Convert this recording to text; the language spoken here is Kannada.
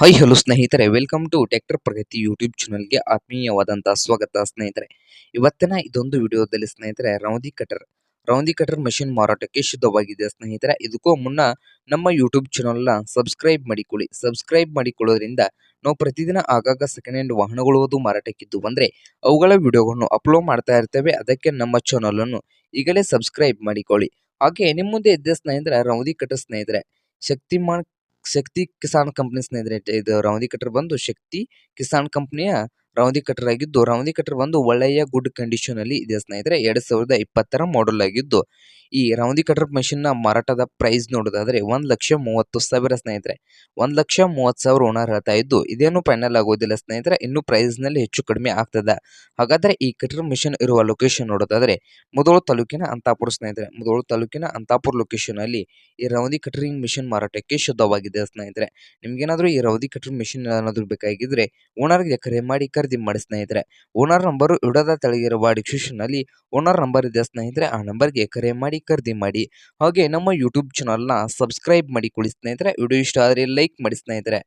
ಹಾಯ್ ಹಲೋ ಸ್ನೇಹಿತರೆ. Welcome to tractor Pragati YouTube ಚಾನಲ್ಗೆ ಆತ್ಮೀಯವಾದಂತಹ ಸ್ವಾಗತ ಸ್ನೇಹಿತರೆ. ಇವತ್ತಿನ ಇದೊಂದು ವಿಡಿಯೋದಲ್ಲಿ ಸ್ನೇಹಿತರೆ, ರೌಂದಿ ಕಟರ್. ರೌಂದಿ ಕಟರ್ ಮಷಿನ್ ಮಾರಾಟಕ್ಕೆ ಶುದ್ಧವಾಗಿದೆ ಸ್ನೇಹಿತರೆ. ಇದಕ್ಕೂ ಮುನ್ನ ನಮ್ಮ ಯೂಟ್ಯೂಬ್ ಚಾನಲ್ನ ಸಬ್ಸ್ಕ್ರೈಬ್ ಮಾಡಿಕೊಳ್ಳಿ. ಸಬ್ಸ್ಕ್ರೈಬ್ ಮಾಡಿಕೊಳ್ಳೋದ್ರಿಂದ ನಾವು ಪ್ರತಿದಿನ ಆಗಾಗ ಸೆಕೆಂಡ್ ಹ್ಯಾಂಡ್ ವಾಹನಗಳೋದು ಮಾರಾಟಕ್ಕಿದ್ದು ಬಂದರೆ ಅವುಗಳ ವಿಡಿಯೋಗಳನ್ನು ಅಪ್ಲೋಡ್ ಮಾಡ್ತಾ ಇರ್ತೇವೆ. ಅದಕ್ಕೆ ನಮ್ಮ ಚಾನಲನ್ನು ಈಗಲೇ ಸಬ್ಸ್ಕ್ರೈಬ್ ಮಾಡಿಕೊಳ್ಳಿ. ಹಾಗೆ ನಿಮ್ಮ ಮುಂದೆ ಇದ್ದ ಸ್ನೇಹಿತರೆ, ರೌಂದಿ ಕಟರ್ ಸ್ನೇಹಿತರೆ, ಶಕ್ತಿಮಾನ್ ಶಕ್ತಿ ಕಿಸಾನ್ ಕಂಪನಿ ಸ್ನೇಹಿತರೆ, ಇದು ರೌಂದಿ ಕಟರ್ ಬಂದು ಶಕ್ತಿ ಕಿಸಾನ್ ಕಂಪನಿಯ ರೌಂದಿ ಕಟರ್ ಆಗಿದ್ದು, ರೌಂದಿ ಕಟರ್ ಬಂದು ಒಳ್ಳೆಯ ಗುಡ್ ಕಂಡೀಷನ್ ಅಲ್ಲಿ ಇದೆ ಸ್ನೇಹಿತರೆ. ಎರಡ್ ಸಾವಿರದ ಇಪ್ಪತ್ತರ ಮಾಡೆಲ್ ಆಗಿದ್ದು ಈ ರೌಂದಿ ಕಟರ್ನ ಮಾರಾಟದ ಪ್ರೈಸ್ ನೋಡೋದಾದ್ರೆ ಒಂದ್ ಲಕ್ಷ ಮೂವತ್ತು ಸಾವಿರ ಸ್ನೇಹಿತರೆ. ಒಂದ್ ಲಕ್ಷ ಮೂವತ್ತು ಸಾವಿರ ಓನರ್ ಹೇಳ್ತಾ ಇದ್ದು ಇದೇನು ಫೈನಲ್ ಆಗೋದಿಲ್ಲ ಸ್ನೇಹಿತರೆ, ಇನ್ನು ಪ್ರೈಸ್ನಲ್ಲಿ ಹೆಚ್ಚು ಕಡಿಮೆ ಆಗ್ತದ. ಹಾಗಾದ್ರೆ ಈ ಕಟರ್ ಮಿಷನ್ ಇರುವ ಲೊಕೇಶನ್ ನೋಡೋದಾದ್ರೆ ಮುದೋಳು ತಾಲೂಕಿನ ಅಂತಾಪುರ ಸ್ನೇಹಿತರೆ. ಮುದೋಳು ತಾಲೂಕಿನ ಅಂತಾಪುರ ಲೊಕೇಶನ್ ಅಲ್ಲಿ ಈ ರೌಂದಿ ಕಟರಿಂಗ್ ಮಿಷನ್ ಮಾರಾಟಕ್ಕೆ ಶುದ್ಧವಾಗಿದೆ ಸ್ನೇಹಿತರೆ. ನಿಮ್ಗೇನಾದ್ರೂ ಈ ರೌದಿ ಕಟರ್ ಮಿಷಿನ್ ಏನಾದ್ರು ಬೇಕಾಗಿದ್ರೆ ಓನರ್ಗೆ ಕರೆ ಮಾಡಿ ಖರೀದಿ ಮಾಡಿ ಸ್ನೇಹಿತರೆ. ಓನರ್ ನಂಬರು ಇಡದ ತೆಳಗಿರುವ ಡಿಸ್ಕ್ರಿಪ್ಷನ್ ಅಲ್ಲಿ ಓನರ್ ನಂಬರ್ ಇದೆ ಸ್ನೇಹಿತರೆ. ಆ ನಂಬರ್ಗೆ ಕರೆ ಮಾಡಿ ಖರೀದಿ ಮಾಡಿ, ಹಾಗೆ ನಮ್ಮ ಯೂಟ್ಯೂಬ್ ಚಾನಲ್ನ ಸಬ್ಸ್ಕ್ರೈಬ್ ಮಾಡಿಕೊಳ್ಳಿ ಸ್ನೇಹಿತರೆ ವಿಡಿಯೋ ಇಷ್ಟ ಆದರೆ ಲೈಕ್ ಮಾಡಿ ಸ್ನೇಹಿತರೆ.